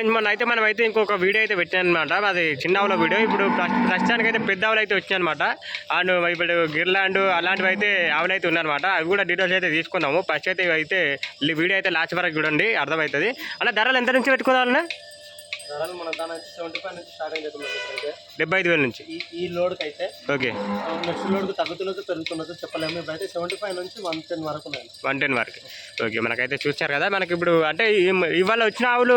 Friends మొన్న అయితే మనం అయితే ఇంకొక వీడియో అయితే పెట్టాను అనమాట అది చిన్న ఆవుల వీడియో. ఇప్పుడు ప్రస్- ప్రస్తుతానికి అయితే పెద్ద ఆవులు అయితే వచ్చాయి అనమాట అండ్ ఇప్పుడు గిర్లాండ్ అలాంటివి అయితే ఆవులు అయితే ఉన్నాయన్నమాట. అవి కూడా డీటెయిల్స్ అయితే తీసుకుందాము. ఫస్ట్ అయితే ఇవి అయితే వీడియో అయితే లాస్ట్ వరకు చూడండి అర్థమవుతుంది. అలా ధరలు ఎంత నుంచి పెట్టుకోవాలన్నా డెబ్బై ఐదు వేల నుంచి. ఈ లోడ్కి అయితే ఓకే. నెక్స్ట్ లోడ్కి తగ్గుతున్నదో పెరుగుతున్నదో చెప్పలేము. ఇప్పుడైతే సెవెంటీ ఫైవ్ నుంచి వన్ టెన్ వరకు వన్ టెన్ వరకు. ఓకే మనకైతే చూసారు కదా మనకి ఇప్పుడు అంటే ఇవాళ వచ్చిన ఆవులు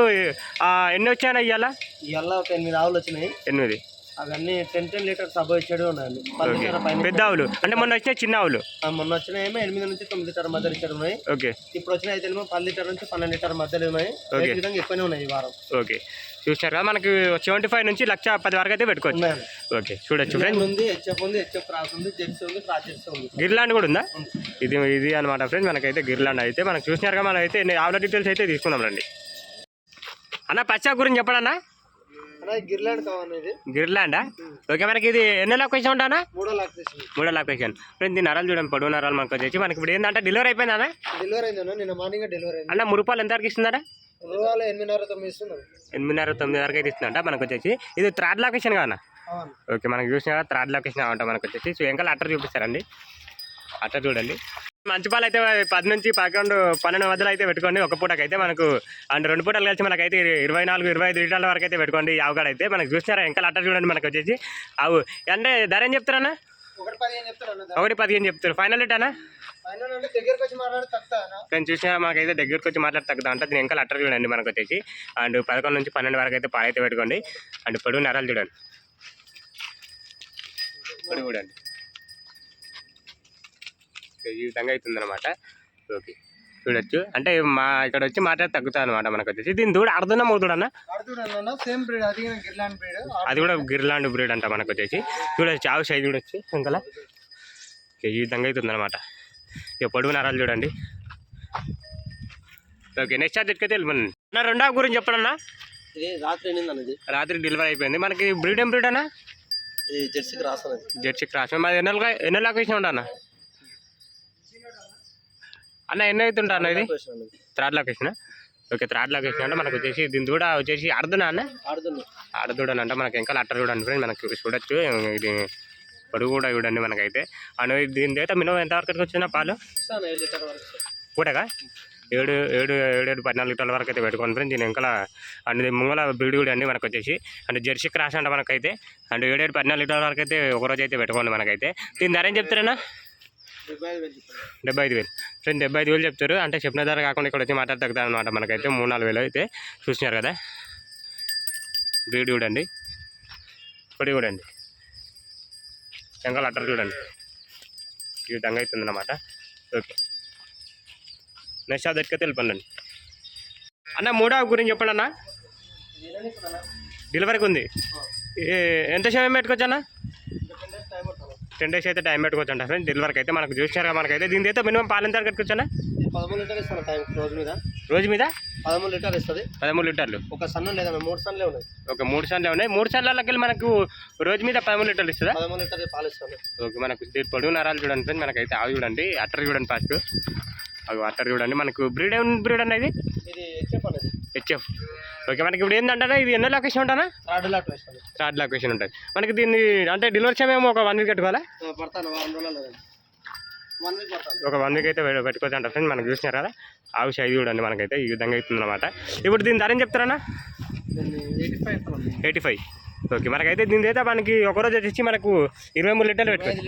ఎన్ని వచ్చాయన్నా ఇవాళ ఇవాళ ఒక ఎనిమిది ఆవులు వచ్చినాయి. ఎనిమిది. అవన్నీ టెన్ టెన్ లీటర్స్ అబ్బో ఇచ్చేవి ఉన్నాయండి పైన పెద్ద ఆవులు. అంటే మొన్న వచ్చిన చిన్న ఆవులు. ఆ, మొన్న వచ్చిన ఏమో ఎనిమిది నుంచి తొమ్మిది లీటర్ మధ్యలో ఇచ్చారు ఉన్నాయి ఓకే. ఇప్పుడు వచ్చిన అయితే ఏమో పది లీటర్ నుంచి పన్నెండు లీటర్ మధ్యలో ఉన్నాయి ఓకే. ఈ విధంగా ఎక్కువనే ఉన్నాయి ఈ వారం. ఓకే. చూసారు? కదా మనకి సెవెంటీ ఫైవ్ నుంచి లక్ష పది వరకు అయితే పెట్టుకోవచ్చు. ఉన్నాయండి ఓకే. చూడొచ్చు. ఫ్రెండ్ ఫ్రెండ్స్ ఉంది హెచ్ఎఫ్ ఉంది హెచ్ఎఫ్ క్రాస్ ఉంది జెర్సీ ఉంది క్రాస్ జెర్సీ ఉంది. గిర్లాండ్ కూడా ఉందా? ఇది ఇది అనమాట ఫ్రెండ్స్ మనకైతే గిర్లాండ్ అయితే మనకు చూసినారుగా మనం అయితే ఆవుల డీటెయిల్స్ అయితే తీసుకుందాం రండి. అన్న పచ్చా గురించి చెప్పడన్నా గిర్లాండ్ కావాలి గిర్లాండా? ఓకే మనకి ఇది ఎన్నో లొకేషన్ ఉంటానా మూడో లాక్ చేసింది మూడో లొకేషన్ ఫ్రెండ్స్ దీని నరాలు చూడండి పొడవు నరాలు మనకు వచ్చేసి మనకి ఇప్పుడు ఏంటంటే డెలివరీ అయిపోయిందా? డెలివరీ అయిందన్న నిన్న మార్నింగ్ డెలివరీ అయింది. అన్న మురుపాలు ఎంత వరకు ఇస్తుందా రూపాయలు ఎనిమిదిన్నర తొమ్మిది ఇస్తున్నారు ఎనిమిదిన్నర తొమ్మిది వరకు అయితే ఇస్తుందంట మనకు వచ్చేసి ఇది థర్డ్ లొకేషన్ కానా ఓకే మనకి చూసిన థర్డ్ లొకేషన్ అవంట మనకు వచ్చేసి సో అట్టర్ చూపిస్తారండి. అట్టర్ చూడండి. మంచి పాలు అయితే పది నుంచి పదకొండు పన్నెండు మధ్యలో అయితే పెట్టుకోండి. ఒక పూటకైతే మనకు అండ్ రెండు పూటలు కలిసి మనకైతే ఇరవై నాలుగు ఇరవై ఐదు లీటర్ల వరకు అయితే పెట్టుకోండి. ఆవుగాడ అయితే మనకు చూసినారా? వెంకల్ అట్టర్ చూడండి మనకు వచ్చేసి. ఆవు అంటే ధర ఏం చెప్తారన్నా? ఒకటి పదిహేను చెప్తారు ఫైనల్ రేటానా ఫైనల్ అంటే దగ్గరకు వచ్చి మాట్లాడి తక్కువ నేను చూసినా మనకైతే దగ్గరకు వచ్చి మాట్లాడి తగ్గుతా అంటే దీని వెంకల్ అట్టర్ చూడండి మనకు వచ్చేసి. అండ్ పదకొండు నుంచి పన్నెండు వరకు అయితే పాలు అయితే పెట్టుకోండి. అండ్ పొడుగు నరాలు చూడండి. పొడుగు చూడండి. ఈ విధంగా అవుతుంది అనమాట ఓకే చూడొచ్చు. అంటే మా ఇక్కడ వచ్చి మాట్లాడి తగ్గుతా అనమాట మనకు వచ్చేసి దీని దూడ అర్ధన మూతుడన్న ఆడుతున్నాను సేమ్ బ్రీడ్ అది గిర్లాండ్ బ్రీడ్. అది కూడా గిర్లాండ్ బ్రీడ్ అంట మనకు వచ్చేసి చూడొచ్చు చావు సైజ్ చూడొచ్చు వెంకల ఈ విధంగా అవుతుంది అనమాట ఇక పొడుగు నరాలు చూడండి. ఓకే నెక్స్ట్ ఛార్జ్ ఎట్టుకైతే వెళ్ళిపోయింది నా రెండో గురించి చెప్పడన్నా? ఇది రాత్రి రాత్రి డెలివరీ అయిపోయింది. మనకి బ్రీడ్ ఏం బ్రీడ్ అన్న? ఇది జెర్సీకి రాస్ అన్నది జెర్సీ క్రాస్ మాది ఎన్నెల ఎన్నెల లొకేషన్ ఉండ అన్న ఎన్ని అవుతుంటా అన్న ఇది? Third location okay third location అంటే మనకు వచ్చేసి దీని దూడ వచ్చేసి అర్ధనా అన్న? ఆడదూడని అంటే మనకి ఇంకా అట్టర్ చూడండి ఫ్రెండ్ మనకి చూడొచ్చు. ఇది పొడుగు కూడా చూడండి మనకైతే. అండ్ దీని అయితే మినిమం ఎంత వరకు వచ్చిన పాలు. కూడగా ఏడు ఏడు ఏడు ఏడు పద్నాలుగు లీటర్ల వరకు అయితే పెట్టుకోండి ఫ్రెండ్. దీని ఇంకా అండ్ ముంగల బ్రీడ్ కూడా అండి మనకు వచ్చేసి. అండ్ జెర్సీ క్రాస్ అంట మనకైతే. అండ్ ఏడు ఏడు పద్నాలుగు లీటర్ల వరకు అయితే ఒక రోజు అయితే పెట్టుకోండి మనకైతే. దీని ధర ఏం చెప్తారన్నా? డెబ్బై ఐదు వేలు. ఫ్రెండ్ డెబ్బై ఐదు వేలు చెప్తారు. అంటే చెప్పిన ధర కాకుండా ఇక్కడ వచ్చి మాట్లాడి తగ్గుతారు అనమాట మనకైతే. మూడు నాలుగు వేలు అయితే చూసినారు కదా. బ్రీడ్ చూడండి. పొడి చూడండి. వెంకల అట్టర్ చూడండి. ఈ విధంగా అవుతుంది అనమాట ఓకే. నెక్స్ట్ అది ఎట్టుకైతే వెళ్ళిపోండి అన్న మూడో గురించి చెప్పండి అన్న. డెలివరీకి ఉంది. ఎంత సమయం పెట్టుకోవచ్చు అన్న? టెన్ డేస్ అయితే టైం పెట్టుకోవచ్చు అంట ఫ్రెండ్ డెలివరీకి అయితే మనకు చూసినారు మనకైతే. దీని అయితే మినిమం పాలు ఎంత కట్టుకోవచ్చు పదమూడు లీటర్ ఇస్తాను టైం రోజు మీద. రోజు మీద? పదమూడు లీటర్ ఇస్తుంది. పదమూడు లీటర్లు. ఒక సన్ను లేదన్న మూడు సన్నులే ఉన్నాయి. ఒక మూడు సార్లు ఉన్నాయి. మూడు సార్లకి వెళ్ళి మనకు రోజు మీద పదమూడు లీటర్లు ఇస్తుందా? పదమూడు లీటర్ పాలు ఇస్తాను. ఓకే మనకు పొడుగు నరాలు చూడండి ఫ్రెండ్ మనకైతే ఆవి చూడండి అట్టర్ చూడండి ఫస్ట్ అవి అట్టర్ చూడండి. మనకు బ్రీడ్ బ్రీడ్ అనేది ఇది? అనేది హెచ్ఎఫ్ ఓకే మనకి ఇప్పుడు ఏంటంటే ఇది ఎన్నో లొకేషన్ ఉంటానా థర్డ్ లొకేషన్ ఉంటుంది. మనకి దీన్ని అంటే డెలివరీ సమయం ఒక వన్ వీక్ కట్టుకోవాలా? ఒక వన్ వీక్ అయితే పెట్టుకోవచ్చు అంట ఫ్రెండ్ మనకు చూసినారు కదా? ఆవి సైజు చూడండి మనకైతే ఈ విధంగా అవుతుంది అనమాట ఇప్పుడు దీని ధర ఏం చెప్తారన్నా? ఫైవ్ ఎయిటీ ఫైవ్ ఓకే మనకైతే దీని అయితే మనకి ఒక రోజు వచ్చేసి మనకు ఇరవై మూడు లీటర్లు పెట్టుకోవచ్చు.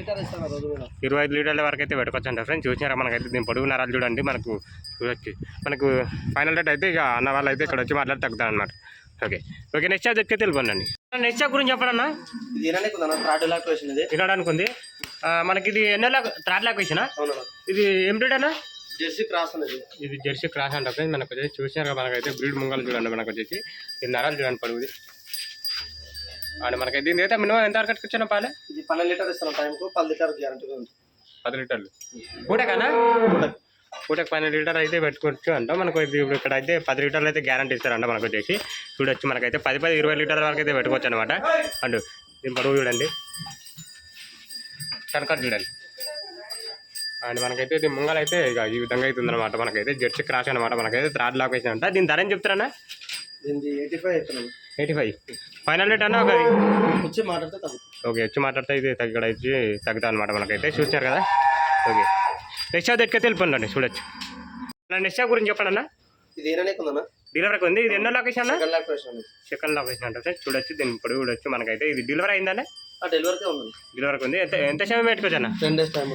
ఇరవై ఐదు లీటర్ల వరకు అయితే పెట్టుకోవచ్చు అంట ఫ్రెండ్స్ చూసినారా? మనకైతే దీని పొడుగు నరాలు చూడండి మనకు చూడొచ్చు. మనకు ఫైనల్ రేట్ అయితే ఇక అన్న వాళ్ళు అయితే ఇక్కడ వచ్చి మాట్లాడి తగ్గుతారు అనమాట ఓకే ఓకే నెక్స్ట్ చార్జ్ ఎక్కితే వెళ్ళిపోండి నెక్స్ట్ గురించి చెప్పడన్నా తినడానికి ఉంది మనకి ఇది ఎన్నో లాక్ థర్డ్ లాక్ వేసినా ఇది ఏం బ్రీడ్ అన్నా? జెర్సీ క్రాస్ అనేది ఇది జెర్సీ క్రాస్ అంట మనకు వచ్చేసి చూసినారు మనకైతే బ్రీడ్ ముంగలు చూడండి మనకు వచ్చేసి ఇది నరాలు చూడండి పొడుగుది. అండ్ మనకి దీని అయితే మినిమం ఎంత వరకు కట్టుకొచ్చిన పాలే? ఇది పన్నెండు లీటర్ ఇస్తాను టైంకు పది లీటర్ గ్యారంటీ ఉంది. పది లీటర్లు. పూటకనా? పూటకు పన్నెండు లీటర్ అయితే పెట్టుకోవచ్చు అంట. మనకు ఇప్పుడు ఇక్కడ అయితే పది లీటర్లు అయితే గ్యారంటీ ఇస్తారంట మనకు వచ్చేసి. చూడొచ్చు మనకైతే పది పది ఇరవై లీటర్ల వరకు అయితే పెట్టుకోవచ్చు అనమాట అండ్ దీని పొడవు చూడండి. కనకట్ చూడండి. అండ్ మనకైతే ఇది ముంగల్ అయితే ఇక ఈ విధంగా అవుతుంది అనమాట మనకైతే జెర్సీ క్రాష్ అనమాట మనకైతే థర్డ్ లొకేషన్ అంట. దీని ధర ఏం చెప్తారన్నా? Eighty five eighty five final rate అన్న ఒక వచ్చి మాట్లాడితే తగ్గుతుంది. ఓకే వచ్చి మాట్లాడితే ఇది తగ్గడ వచ్చి తగ్గుతా అనమాట మనకైతే. చూసినారు కదా? ఓకే. నెక్స్ట్ దగ్గరికి వెళ్ళిపోండి చూడొచ్చు. నా నెక్స్ట్ గురించి చెప్పండి అన్న. ఇది ఏననే కొందనా డెలివరీకి ఉంది. ఇది ఎన్నో లొకేషన్ సెకండ్ ఉంది లొకేషన్ అంటే చూడొచ్చు. దీని ఇప్పుడు చూడొచ్చు మనకైతే. ఇది డెలివరీ అయిందన్న ఆ డెలివరీకే ఉన్నది డెలివరీకి ఉంది. ఎంత ఎంత సమయం పెట్టుకోవచ్చు అన్న? Ten days time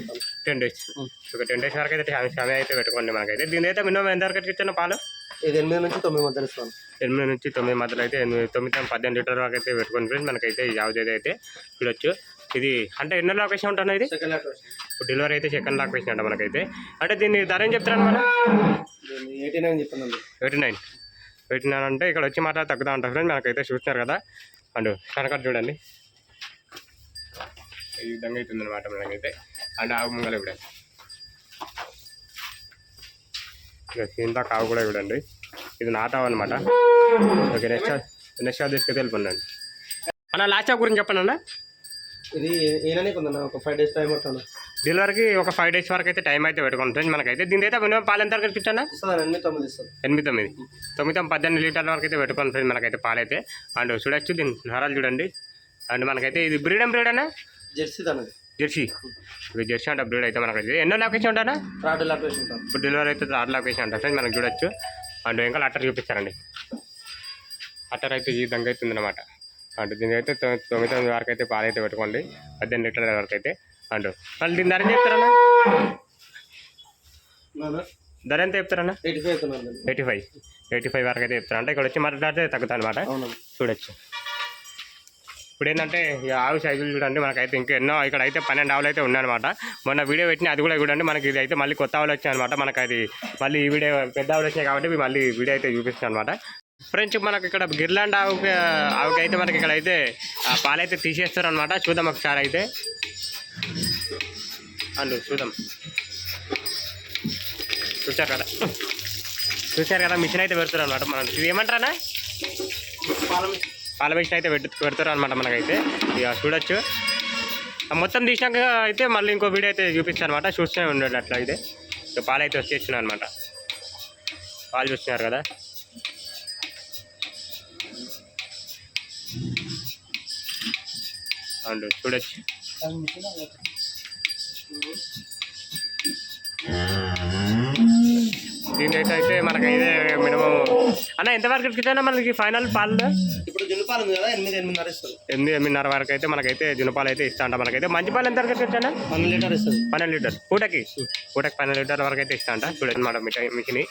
ten days ఒక టెన్ డేస్ వరకు అయితే సమయం అయితే పెట్టుకోండి మనకైతే. దీని అయితే మినిమం ఎంత వరకు ఇచ్చిన పాలు? ఇది ఎనిమిది నుంచి తొమ్మిది మధ్యలో ఇస్తాను. ఎనిమిది నుంచి తొమ్మిది మధ్యలో అయితే ఎనిమిది తొమ్మిది పద్దెనిమిది లీటర్ వరకు అయితే పెట్టుకోండి ఫ్రెండ్స్ మనకైతే ఈ యావది అయితే చూడొచ్చు. ఇది అంటే ఎన్నో లొకేషన్ ఉంటుంది ఇది? డెలివరీ అయితే సెకండ్ లొకేషన్ అంట మనకైతే. అంటే దీన్ని ధర ఏం చెప్తారు మనం ఎయిటీ నైన్ చెప్తున్నాను. ఎయిటీ నైన్ ఎయిటీ నైన్ అంటే ఇక్కడ వచ్చి మాట తగ్గుతా ఉంటారు ఫ్రెండ్స్ మనకైతే చూస్తున్నారు కదా. అండ్ కనకట్ చూడండి. ఈ విధంగా అవుతుంది అనమాట మనకైతే. అండ్ ఆవు ముంగలు చూడండి సీంతా కావు కూడా చూడండి. ఇది నాటావు అనమాట ఓకే నెక్స్ట్ నెక్స్ట్ షాప్ తీసుకెళ్తే వెళ్ళిపోండి అన్న లాస్ట్ షాప్ గురించి చెప్పండి అన్న. ఇది ఒక ఫైవ్ డేస్ టైం ఉంటాను డెలివరీకి ఒక ఫైవ్ డేస్ వరకు అయితే టైం అయితే పెట్టుకోండి ఫ్రెండ్స్ మనకైతే. దీని అయితే మినిమం పాలు ఎంత వరకు ఇస్తాను అన్ని తొమ్మిది ఇస్తాను. ఎనిమిది తొమ్మిది. తొమ్మిది తొమ్మిది పద్దెనిమిది లీటర్ల వరకు అయితే పెట్టుకోండి ఫ్రెండ్స్ మనకైతే పాలైతే. అండ్ చూడొచ్చు దీని నరాలు చూడండి. అండ్ మనకైతే ఇది బ్రీడ్ బ్రీడ్ అన్న? జెర్సీ తనది జెర్సీ. ఇది జెర్సీ అంటే బ్రీడ్ అయితే మనకైతే ఎన్నో లొకేషన్ ఉంటానా ప్రైస్ ఉంటాను ఇప్పుడు డెలివరీ అయితే ఆరు లొకేషన్ ఉంటుంది ఫ్రెండ్స్ మనకు చూడొచ్చు. అండ్ ఇంకా అట్టర్ చూపిస్తారండి. అట్టర్ అయితే ఈ విధంగా అయితే ఉందన్నమాట. అండ్ దీని అయితే తొమ్మిది తొమ్మిది వరకు అయితే పాలు అయితే పెట్టుకోండి. పద్దెనిమిది లీటర్ల వరకు అయితే. అండ్ మళ్ళీ దీని ధర చెప్తారన్నా? నానా ధర ఎంత చెప్తారన్నా? Eighty five eighty five. Eighty five వరకు అయితే చెప్తారు అంటే ఇక్కడ వచ్చి మాట్లాడితే తగ్గుతా అనమాట చూడొచ్చు. ఇప్పుడు ఏంటంటే ఈ ఆవు సైజులు చూడండి మనకైతే ఇంకా ఎన్నో ఇక్కడ అయితే పన్నెండు ఆవులు అయితే ఉన్నాయన్నమాట. మొన్న వీడియో పెట్టిన అది కూడా చూడండి మనకి ఇది అయితే మళ్ళీ కొత్త ఆవులు వచ్చాయి అనమాట మనకి అది మళ్ళీ ఈ వీడియో పెద్ద ఆవులు వచ్చాయి కాబట్టి మళ్ళీ వీడియో అయితే చూపిస్తున్నాను అనమాట ఫ్రెండ్స్ మనకి ఇక్కడ గిర్లాండ్ ఆవుకి ఆవుకి అయితే మనకి ఇక్కడ అయితే ఆ పాలైతే తీసేస్తారు అనమాట చూద్దాం ఒకసారి అయితే. అండ్ చూద్దాం. చూసారు కదా? చూసారు కదా మిషన్ అయితే పెడతారు అనమాట మనం ఇది ఏమంటారా పాల మిషన్ అయితే పెట్టు పెడతారు అనమాట మనకైతే. ఇక చూడొచ్చు. మొత్తం తీసినాక అయితే మళ్ళీ ఇంకో వీడియో అయితే చూపిస్తాను అనమాట చూస్తూనే ఉండండి అట్లా అయితే. ఇక పాలు అయితే వచ్చేస్తున్నాయి అనమాట పాలు చూస్తున్నారు కదా. అండ్ చూడొచ్చు. దీని అయితే మనకైతే మినిమం అన్న ఎంతవరకు ఇచ్చానా మనకి ఫైనల్ పాలు? ఉంది కదా ఎనిమిది ఎనిమిదిన్నర ఇస్తుంది ఎనిమిది ఎనిమిదిన్నర వరకు అయితే మనకైతే జునపాలు అయితే ఇస్తా అంట మనకైతే. మంచి పాలు ఎంత వరకు వచ్చానా వన్ లీటర్ ఇస్తుంది పన్నెండు లీటర్ పూటకి? పూటకి పన్నెండు లీటర్ వరకు అయితే ఇస్తా అంట చూడండి అనమాట మిషన్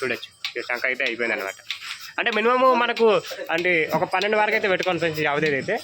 చూడొచ్చు. శంక అయితే అయిపోయింది అనమాట అంటే మినిమం మనకు అంటే ఒక పన్నెండు వరకు అయితే పెట్టుకోవాలి ఫ్రెండ్స్ అవదేదైతే